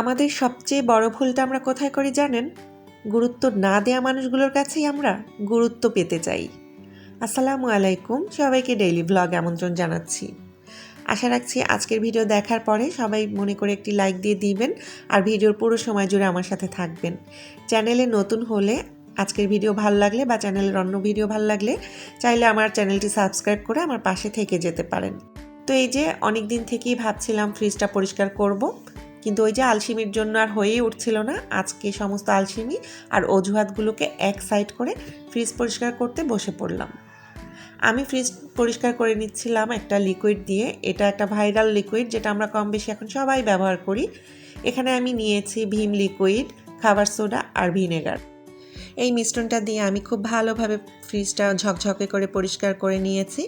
আমাদের সবচেয়ে বড় ভুলটা আমরা কোথায় করি জানেন? গুরুত্ব না দেয়া মানুষগুলোর কাছেই আমরা গুরুত্ব পেতে চাই। আসসালামু আলাইকুম, সবাইকে ডেইলি ব্লগ আমন্ত্রণ জানাচ্ছি। আশা রাখছি আজকের ভিডিও দেখার পরে সবাই মনে করে একটি লাইক দিয়ে দিবেন আর ভিডিওর পুরো সময় জুড়ে আমার সাথে থাকবেন। চ্যানেলে নতুন হলে আজকের ভিডিও ভালো লাগলে বা চ্যানেলের অন্য ভিডিও ভালো লাগলে চাইলে আমার চ্যানেলটি সাবস্ক্রাইব করে আমার পাশে থেকে যেতে পারেন। তো এই যে অনেক দিন থেকেই ভাবছিলাম ফ্রিজটা পরিষ্কার করব। কিন্তু ওই যে আলসিমির জন্য আর হয়েই উঠছিল না। আজকে সমস্ত আলসিমি আর অজুহাতগুলোকে এক সাইড করে ফ্রিজ পরিষ্কার করতে বসে পড়লাম। আমি ফ্রিজ পরিষ্কার করে নিচ্ছিলাম একটা লিকুইড দিয়ে। এটা একটা ভাইরাল লিকুইড যেটা আমরা কম বেশি এখন সবাই ব্যবহার করি। এখানে আমি নিয়েছি ভীম লিকুইড খাবার সোডা আর ভিনেগার। এই মিশ্রণটা দিয়ে আমি খুব ভালোভাবে ফ্রিজটা ঝকঝকে করে পরিষ্কার করে নিয়েছি।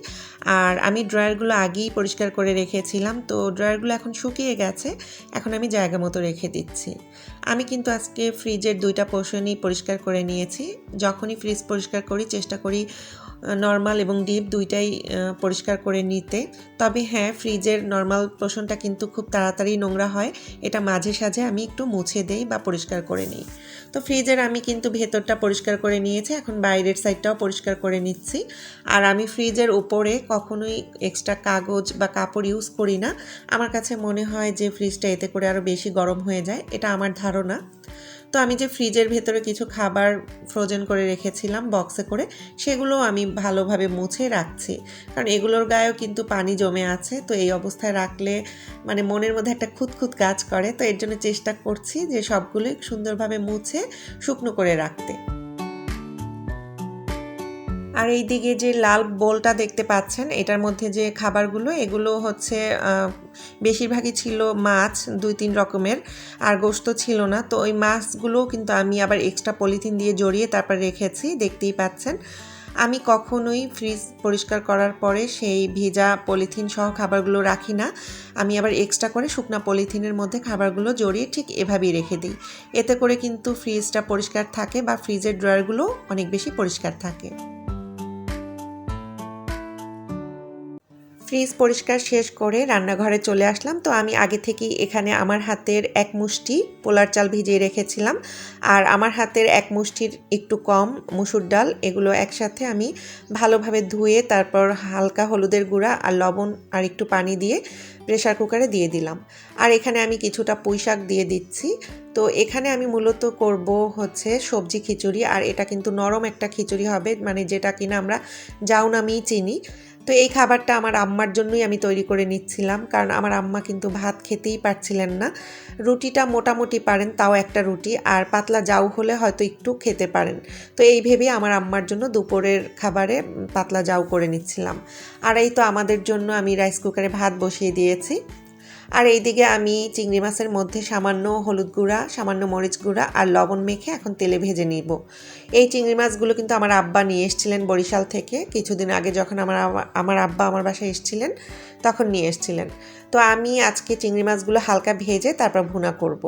আর আমি ড্রয়ারগুলো আগেই পরিষ্কার করে রেখেছিলাম, তো ড্রয়ারগুলো এখন শুকিয়ে গেছে, এখন আমি জায়গা মতো রেখে দিচ্ছি। আমি কিন্তু আজকে ফ্রিজের দুইটা পোর্শনই পরিষ্কার করে নিয়েছি। যখনই ফ্রিজ পরিষ্কার করি, চেষ্টা করি নর্মাল এবং ডিপ দুইটাই পরিষ্কার করে নিতে। তবে হ্যাঁ ফ্রিজের নর্মাল পোষণটা কিন্তু খুব তাড়াতাড়ি নোংরা হয়। এটা মাঝে সাঝে আমি একটু মুছে দেই বা পরিষ্কার করে নিই। তো ফ্রিজের আমি কিন্তু ভেতরটা পরিষ্কার করে নিয়েছি, এখন বাইরের সাইডটাও পরিষ্কার করে নিচ্ছি। আর আমি ফ্রিজের উপরে কখনোই এক্সট্রা কাগজ বা কাপড় ইউজ করি না। আমার কাছে মনে হয় যে ফ্রিজটা এতে করে আরও বেশি গরম হয়ে যায়, এটা আমার ধারণা। তো আমি যে ফ্রিজের ভেতরে কিছু খাবার ফ্রোজেন করে রেখেছিলাম বক্সে করে, সেগুলো আমি ভালোভাবে মুছে রাখছি। কারণ এগুলোর গায়েও কিন্তু পানি জমে আছে, তো এই অবস্থায় রাখলে মানে মনের মধ্যে একটা খুঁতখুত কাজ করে, তো এর জন্য চেষ্টা করছি যে সবগুলোই সুন্দরভাবে মুছে, শুকনো করে রাখতে। আর এই দিকে যে লাল বোলটা দেখতে পাচ্ছেন, এটার মধ্যে যে খাবারগুলো, এগুলো হচ্ছে বেশিরভাগই ছিল মাছ, দুই তিন রকমের, আর গোস্ত ছিল না। তো ওই মাছগুলোও কিন্তু আমি আবার এক্সট্রা পলিথিন দিয়ে জড়িয়ে তারপর রেখেছি, দেখতেই পাচ্ছেন। আমি কখনোই ফ্রিজ পরিষ্কার করার পরে সেই ভেজা পলিথিন সহ খাবারগুলো রাখি না। আমি আবার এক্সট্রা করে শুকনা পলিথিনের মধ্যে খাবারগুলো জড়িয়ে ঠিক এভাবেই রেখে দিই। এতে করে কিন্তু ফ্রিজটা পরিষ্কার থাকে বা ফ্রিজের ড্রয়ারগুলো অনেক বেশি পরিষ্কার থাকে। ফ্রিজ পরিষ্কার শেষ করে রান্নাঘরে চলে আসলাম। তো আমি আগে থেকেই এখানে আমার হাতের এক মুষ্টি পোলার চাল ভিজিয়ে রেখেছিলাম। আর আমার হাতের এক মুষ্টির একটু কম মুসুর ডাল, এগুলো একসাথে আমি ভালোভাবে ধুয়ে তারপর হালকা হলুদের গুঁড়া আর লবণ আর একটু পানি দিয়ে প্রেশার কুকারে দিয়ে দিলাম। আর এখানে আমি কিছুটা পুঁই শাক দিয়ে দিচ্ছি। তো এখানে আমি মূলত করব হচ্ছে সবজি খিচুড়ি। আর এটা কিন্তু নরম একটা খিচুড়ি হবে মানে যেটা কিনা আমরা নামেই চিনি। তো এই খাবারটা আমার আম্মার জন্যই আমি তৈরি করে নিচ্ছিলাম। কারণ আমার আম্মা কিন্তু ভাত খেতেই পারছিলেন না। রুটিটা মোটামুটি পারেন, তাও একটা রুটি। আর পাতলা জাউ হলে হয়তো একটু খেতে পারেন। তো এই ভেবেই আমার আম্মার জন্য দুপুরের খাবারে পাতলা জাউ করে নিচ্ছিলাম। আর এই তো আমাদের জন্য আমি রাইস কুকারে ভাত বসিয়ে দিয়েছি। আর এইদিকে আমি চিংড়ি মাছের মধ্যে সামান্য হলুদ গুঁড়া, সামান্য মরিচ গুঁড়া আর লবণ মেখে এখন তেলে ভেজে নিব। এই চিংড়ি মাছগুলো কিন্তু আমার আব্বা নিয়ে এসেছিলেন বরিশাল থেকে। কিছুদিন আগে যখন আমার আমার আব্বা আমার বাসায় এসেছিলেন, তখন নিয়ে এসেছিলেন। তো আমি আজকে চিংড়ি মাছগুলো হালকা ভেজে তারপর ভুনা করব।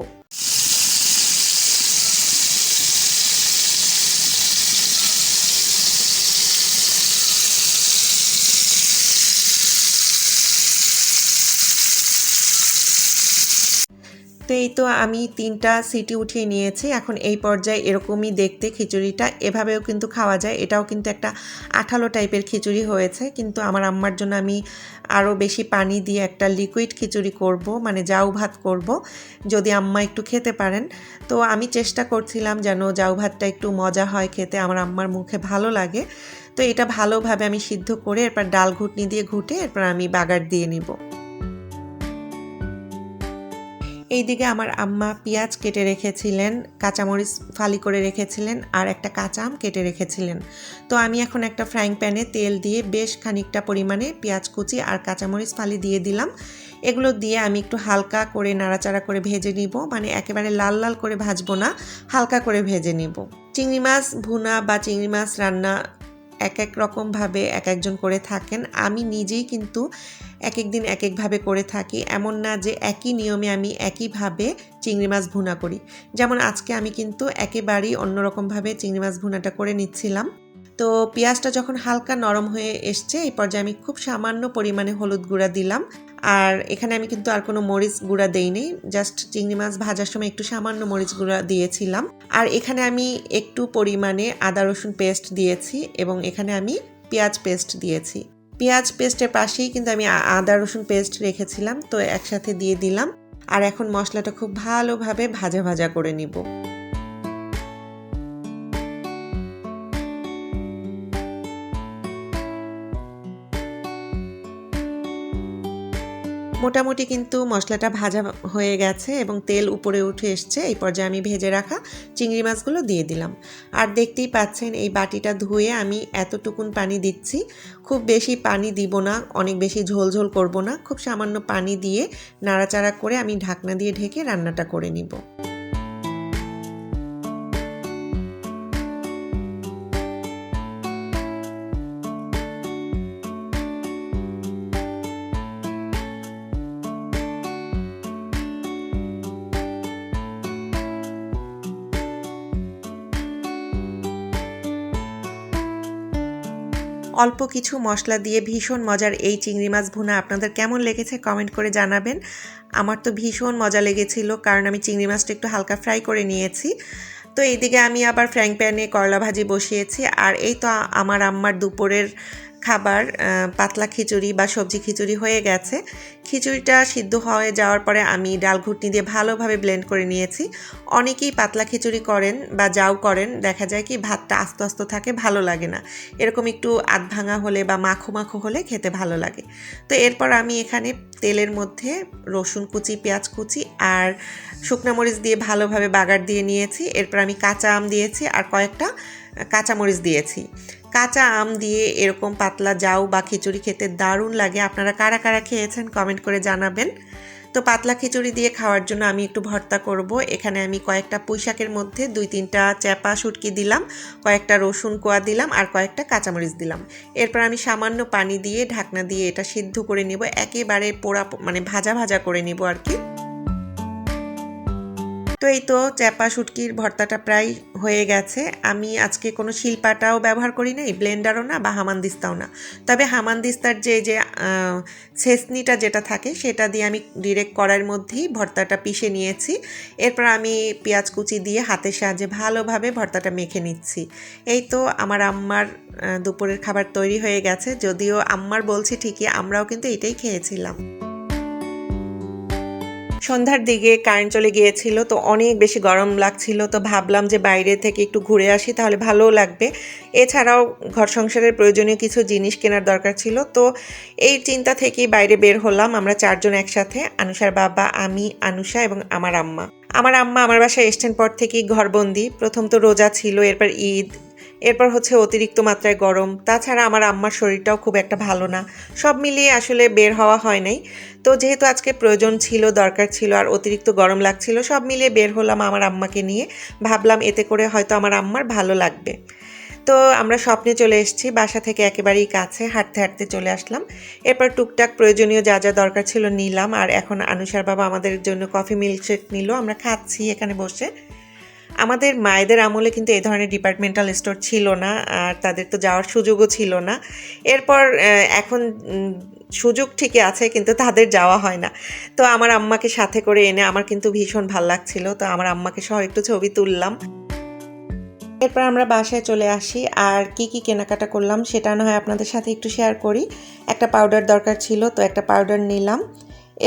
তো এই তো আমি তিনটা সিটি উঠিয়ে নিয়েছি, এখন এই পর্যায়ে এরকমই দেখতে খিচুড়িটা। এভাবেও কিন্তু খাওয়া যায়, এটাও কিন্তু একটা আঠালো টাইপের খিচুড়ি হয়েছে, কিন্তু আমার আম্মার জন্য আমি আরও বেশি পানি দিয়ে একটা লিকুইড খিচুড়ি করব মানে জাউ ভাত করব, যদি আম্মা একটু খেতে পারেন। তো আমি চেষ্টা করছিলাম যেন জাউ ভাতটা একটু মজা হয় খেতে, আমার আম্মার মুখে ভালো লাগে। তো এটা ভালোভাবে আমি সিদ্ধ করে, এরপর ডাল ঘুটনি দিয়ে ঘুটে, এরপর আমি বাগার দিয়ে নিব। এইদিকে আমার আম্মা পেঁয়াজ কেটে রেখেছিলেন, কাঁচামরিচ ফালি করে রেখেছিলেন আর একটা কাঁচা আম কেটে রেখেছিলেন। তো আমি এখন একটা ফ্রাইং প্যানে তেল দিয়ে বেশ খানিকটা পরিমাণে পেঁয়াজ কুচি আর কাঁচামরিচ ফালি দিয়ে দিলাম। এগুলো দিয়ে আমি একটু হালকা করে নাড়াচাড়া করে ভেজে নিব মানে একেবারে লাল লাল করে ভাজবো না, হালকা করে ভেজে নিব। চিংড়ি মাছ ভুনা বা চিংড়ি মাছ রান্না এক এক রকমভাবে এক একজন করে থাকেন। আমি নিজেই কিন্তু এক এক দিন এক একভাবে করে থাকি। এমন না যে একই নিয়মে আমি একইভাবে চিংড়ি মাছ ভুনা করি। যেমন আজকে আমি কিন্তু একেবারেই অন্যরকমভাবে চিংড়ি মাছ ভুনাটা করে নিচ্ছিলাম। তো পেঁয়াজটা যখন হালকা নরম হয়ে এসছে, এই পর্যায়ে আমি খুব সামান্য পরিমাণে হলুদ গুঁড়া দিলাম। আর এখানে আমি কিন্তু আর কোনো মরিচ গুঁড়া দেইনি জাস্ট চিংড়ি মাছ ভাজার সময় একটু সামান্য মরিচ গুঁড়া দিয়েছিলাম। আর এখানে আমি একটু পরিমাণে আদা, রসুন পেস্ট দিয়েছি এবং এখানে আমি পেঁয়াজ পেস্ট দিয়েছি। পেঁয়াজ পেস্টের পাশেই কিন্তু আমি আদা, রসুন পেস্ট রেখেছিলাম, তো একসাথে দিয়ে দিলাম। আর এখন মশলাটা খুব ভালোভাবে ভাজা ভাজা করে নিব। মোটামুটি কিন্তু মশলাটা ভাজা হয়ে গেছে এবং তেল উপরে উঠে এসছে। এই পর্যায়ে আমি ভেজে রাখা চিংড়ি মাছগুলো দিয়ে দিলাম। আর দেখতেই পাচ্ছেন এই বাটিটা ধুয়ে আমি এতটুকুন পানি দিচ্ছি। খুব বেশি পানি দিব না, অনেক বেশি ঝোল ঝোল করব না। খুব সামান্য পানি দিয়ে নাড়াচাড়া করে আমি ঢাকনা দিয়ে ঢেকে রান্নাটা করে নিব। অল্প কিছু মশলা দিয়ে ভীষণ মজার এই চিংড়ি মাছ ভুনা আপনাদের কেমন লেগেছে কমেন্ট করে জানাবেন। আমার তো ভীষণ মজা লেগেছিল কারণ আমি চিংড়ি মাছটা একটু হালকা ফ্রাই করে নিয়েছি। তো এইদিকে আমি আবার ফ্র্যাঙ্ক প্যানে করলা ভাজি বসিয়েছি। আর এই তো আমার আম্মার দুপুরের খাবার পাতলা খিচুড়ি বা সবজি খিচুড়ি হয়ে গেছে। খিচুড়িটা সিদ্ধ হয়ে যাওয়ার পরে আমি ডাল ঘুটনি দিয়ে ভালোভাবে ব্লেন্ড করে নিয়েছি। অনেকেই পাতলা খিচুড়ি করেন বা যাও করেন, দেখা যায় কি ভাতটা আস্তে আস্তে থাকে, ভালো লাগে না। এরকম একটু আধ ভাঙা হলে বা মাখো মাখো হলে খেতে ভালো লাগে। তো এরপর আমি এখানে তেলের মধ্যে রসুন কুচি, পেঁয়াজ কুচি আর শুকনো মরিচ দিয়ে ভালোভাবে বাগার দিয়ে নিয়েছি। এরপর আমি কাঁচা আম দিয়েছি আর কয়েকটা কাঁচামরিচ দিয়েছি। কাঁচা আম দিয়ে এরকম পাতলা যাও বা খিচুড়ি খেতে দারুণ লাগে। আপনারা কারা কারা খেয়েছেন কমেন্ট করে জানাবেন। তো পাতলা খিচুড়ি দিয়ে খাওয়ার জন্য আমি একটু ভর্তা করব। এখানে আমি কয়েকটা পুঁইশাকের মধ্যে দুই তিনটা চ্যাপা শুটকি দিলাম, কয়েকটা রসুন কোয়া দিলাম আর কয়েকটা কাঁচামরিচ দিলাম। এরপর আমি সামান্য পানি দিয়ে ঢাকনা দিয়ে এটা সিদ্ধ করে নেব। একেবারে পোড়া মানে ভাজা ভাজা করে নেব আর কি। তো এই তো চ্যাপা শুটকির ভর্তাটা প্রায় হয়ে গেছে। আমি আজকে কোনো শিল্পাটাও ব্যবহার করি নাই ব্লেন্ডারও না বা হামানদিস্তাও না। তবে হামানদিস্তার যে যে আহ, ছেঁচনিটা যেটা থাকে সেটা দিয়ে আমি ডিরেক্ট করার মধ্যেই ভর্তাটা পিষে নিয়েছি। এরপর আমি পেঁয়াজ কুচি দিয়ে হাতের সাহায্যে ভালোভাবে ভর্তাটা মেখে নিচ্ছি। এই তো আমার আম্মার দুপুরের খাবার তৈরি হয়ে গেছে। যদিও আম্মার বলছি ঠিকই আমরাও কিন্তু এটাই খেয়েছিলাম। সন্ধ্যার দিকে কারেন্ট চলে গিয়েছিল, তো অনেক বেশি গরম লাগছিল, তো ভাবলাম যে বাইরে থেকে একটু ঘুরে আসি, তাহলে ভালোও লাগবে। এছাড়াও ঘর সংসারের প্রয়োজনীয় কিছু জিনিস কেনার দরকার ছিল, তো এই চিন্তা থেকেই বাইরে বের হলাম, আমরা চারজন একসাথে, আনুষার বাবা, আমি, আনুষা এবং আমার আম্মা। আমার আম্মা আমার বাসায় এসছেন পর থেকেই ঘরবন্দি, প্রথম তো রোজা ছিল, এরপর ঈদ এরপর হচ্ছে অতিরিক্ত মাত্রায় গরম। তাছাড়া আমার আম্মার শরীরটাও খুব একটা ভালো না। সব মিলিয়ে আসলে বের হওয়া হয় নাই। তো যেহেতু আজকে প্রয়োজন ছিল, দরকার ছিল, আর অতিরিক্ত গরম লাগছিল, সব মিলিয়ে বের হলাম আমার আম্মাকে নিয়ে। ভাবলাম এতে করে হয়তো আমার আম্মার ভালো লাগবে। তো আমরা স্বপ্নে চলে এসেছি, বাসা থেকে একেবারেই কাছে, হাঁটতে হাঁটতে চলে আসলাম। এরপর টুকটাক প্রয়োজনীয় যা যা দরকার ছিল নিলাম, আর এখন আনুষার বাবা আমাদের জন্য কফি মিল্কশেক নিল। আমরা খাচ্ছি এখানে বসে। আমাদের মায়েদের আমলে কিন্তু এই ধরনের ডিপার্টমেন্টাল স্টোর ছিল না, আর তাদের তো যাওয়ার সুযোগও ছিল না। এরপর এখন সুযোগ ঠিকই আছে, কিন্তু তাদের যাওয়া হয় না। তো আমার আম্মাকে সাথে করে এনে আমার কিন্তু ভীষণ ভালো লাগছিল। তো আমার আম্মাকে সহ একটু ছবি তুললাম। এরপর আমরা বাসায় চলে আসি, আর কি কি কেনাকাটা করলাম সেটা না হয় আপনাদের সাথে একটু শেয়ার করি। একটা পাউডার দরকার ছিল, তো একটা পাউডার নিলাম।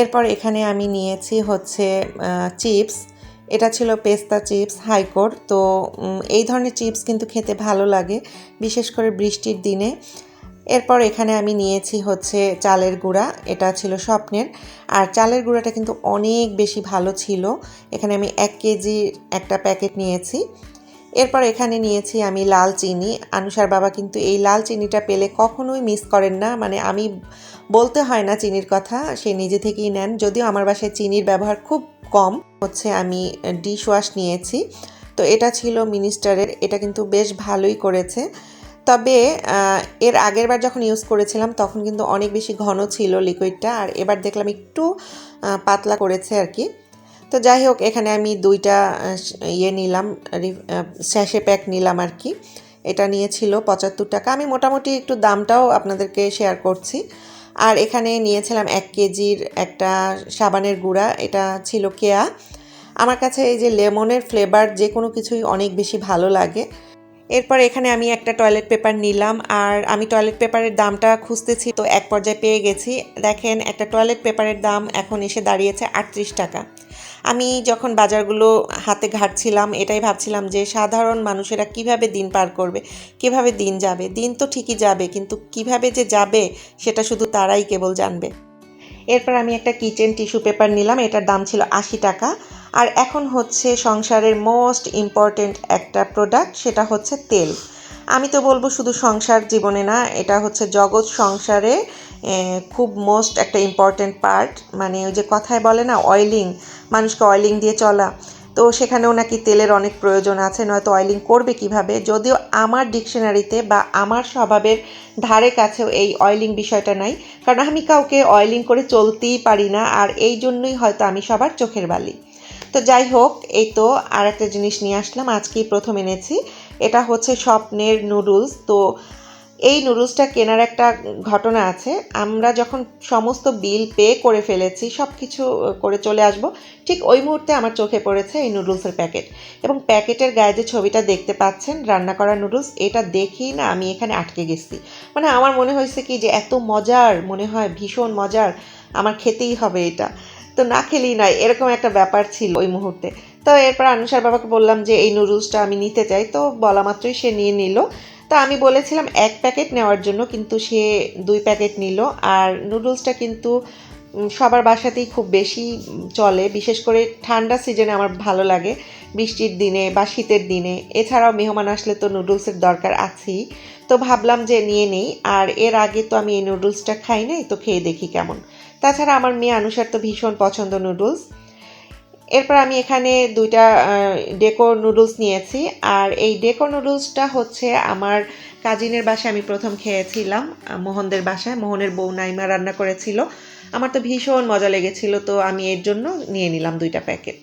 এরপর এখানে আমি নিয়েছি হচ্ছে চিপস এটা ছিল পেস্তা চিপস হাইকোর তো এই ধরনের চিপস কিন্তু খেতে ভালো লাগে, বিশেষ করে বৃষ্টির দিনে। এরপর এখানে আমি নিয়েছি হচ্ছে চালের গুঁড়া, এটা ছিল স্বপ্নের। আর চালের গুঁড়াটা কিন্তু অনেক বেশি ভালো ছিল। এখানে আমি এক কেজির একটা প্যাকেট নিয়েছি। এরপর এখানে নিয়েছি আমি লাল চিনি। আনুষার বাবা কিন্তু এই লাল চিনিটা পেলে কখনোই মিস করেন না। মানে আমি বলতে হয় না চিনির কথা, সে নিজে থেকেই নেন। যদিও আমার বাসায় চিনির ব্যবহার খুব কম, হচ্ছে আমি ডিশ ওয়াশ নিয়েছি। তো এটা ছিল মিনিস্টারের, এটা কিন্তু বেশ ভালোই করেছে। তবে এর আগের বার যখন ইউজ করেছিলাম, তখন কিন্তু অনেক বেশি ঘন ছিল লিকুইডটা আর এবার দেখলাম একটু পাতলা করেছে আর কি। তো যাই হোক, এখানে আমি দুইটা ইয়ে নিলাম স্যাশে প্যাক নিলাম আর কি। এটা নিয়েছিল পঁচাত্তর টাকা। আমি মোটামুটি একটু দামটাও আপনাদেরকে শেয়ার করছি। আর এখানে নিয়েছিলাম এক কেজির একটা সাবানের গুঁড়া, এটা ছিল কেয়া। আমার কাছে এই যে লেমনের ফ্লেভার যে কোনো কিছুই অনেক বেশি ভালো লাগে। এরপর এখানে আমি একটা টয়লেট পেপার নিলাম আর আমি টয়লেট পেপারের দামটা খুঁজতেছি তো এক পর্যায়ে পেয়ে গেছি। দেখেন, একটা টয়লেট পেপারের দাম এখন এসে দাঁড়িয়েছে আটত্রিশ টাকা। আমি যখন বাজারগুলো হাতে ঘাটছিলাম, এটাই ভাবছিলাম যে সাধারণ মানুষেরা কীভাবে দিন পার করবে, কীভাবে দিন যাবে। দিন তো ঠিকই যাবে, কিন্তু কীভাবে যে যাবে, সেটা শুধু তারাই কেবল জানবে। এরপর আমি একটা কিচেন টিস্যু পেপার নিলাম, এটার দাম ছিল আশি টাকা। আর এখন হচ্ছে সংসারের মোস্ট ইম্পর্টেন্ট একটা প্রোডাক্ট, সেটা হচ্ছে তেল। আমি তো বলব শুধু সংসার জীবনে না, এটা হচ্ছে জগৎ সংসারে খুব মোস্ট একটা ইম্পর্টেন্ট পার্ট। মানে ওই যে কথায় বলে না অয়েলিং মানুষকে অয়েলিং দিয়ে চলা। তো সেখানেও নাকি তেলের অনেক প্রয়োজন আছে, নয়তো অয়েলিং করবে কীভাবে? যদিও আমার ডিকশনারিতে বা আমার স্বভাবের ধারে কাছেও এই অয়েলিং বিষয়টা নাই, কারণ আমি কাউকে অয়েলিং করে চলতেই পারি না, আর এই জন্যই হয়তো আমি সবার চোখের বালি। তো যাই হোক, এই তো আর একটা জিনিস নিয়ে আসলাম, আজকেই প্রথম এনেছি। এটা হচ্ছে স্বপ্নের নুডলস তো এই নুডলসটা কেনার একটা ঘটনা আছে। আমরা যখন সমস্ত বিল পে করে ফেলেছি সব কিছু করে চলে আসব, ঠিক ওই মুহূর্তে আমার চোখে পড়েছে এই নুডলসের প্যাকেট। এবং প্যাকেটের গায়ে যে ছবিটা দেখতে পাচ্ছেন, রান্না করা নুডলস, এটা দেখেই না আমি এখানে আটকে গেছি। মানে আমার মনে হয়েছে কি যে এত মজার, মনে হয় ভীষণ মজার, আমার খেতেই হবে এটা। তো না খেলেই নয়, এরকম একটা ব্যাপার ছিল ওই মুহূর্তে। তো এরপর আনুষার বাবাকে বললাম যে, এই নুডলসটা আমি নিতে চাই। তো বলা মাত্রই সে নিয়ে নিল। তো আমি বলেছিলাম এক প্যাকেট নেওয়ার জন্য, কিন্তু সে দুই প্যাকেট নিল। আর নুডলসটা কিন্তু সবার বাসাতেই খুব বেশি চলে, বিশেষ করে ঠান্ডা সিজনে আমার ভালো লাগে, বৃষ্টির দিনে বা শীতের দিনে। এছাড়াও মেহমান আসলে তো নুডলসের দরকার আছেই। তো ভাবলাম যে নিয়ে নেই, আর এর আগে তো আমি এই নুডলসটা খাই নাই, তো খেয়ে দেখি কেমন। তাছাড়া আমার মেয়ে আনুষার তো ভীষণ পছন্দ নুডলস। এরপর আমি এখানে দুইটা ডেকো নুডলস নিয়েছি। আর এই ডেকো নুডলসটা হচ্ছে আমার কাজিনের বাসায় আমি প্রথম খেয়েছিলাম মোহনদের বাসায়। মোহনের বউ নাইমা রান্না করেছিল। আমার তো ভীষণ মজা লেগেছিল, তো আমি এর জন্য নিয়ে নিলাম দুইটা প্যাকেট।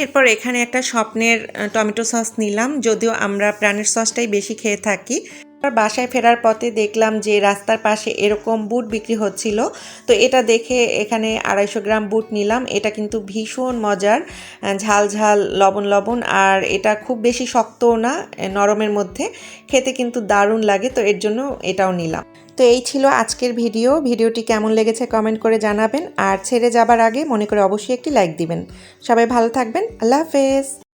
এরপর এখানে একটা স্বপ্নের টমেটো সস নিলাম। যদিও আমরা প্রাণের সসটাই বেশি খেয়ে থাকি বাসায় ফেরার পথে দেখলাম যে রাস্তার পাশে এরকম বুট বিক্রি হচ্ছিল। তো এটা দেখে এখানে আড়াইশো গ্রাম বুট নিলাম। এটা কিন্তু ভীষণ মজার ঝাল ঝাল, লবণ লবণ, আর এটা খুব বেশি শক্তও না নরমের মধ্যে। খেতে কিন্তু দারুণ লাগে, তো এর জন্য এটাও নিলাম। তো এই ছিল আজকের ভিডিও। ভিডিওটি কেমন লেগেছে কমেন্ট করে জানাবেন। আর ছেড়ে যাবার আগে মনে করে অবশ্যই একটি লাইক দিবেন। সবাই ভালো থাকবেন। আল্লাহ হাফেজ।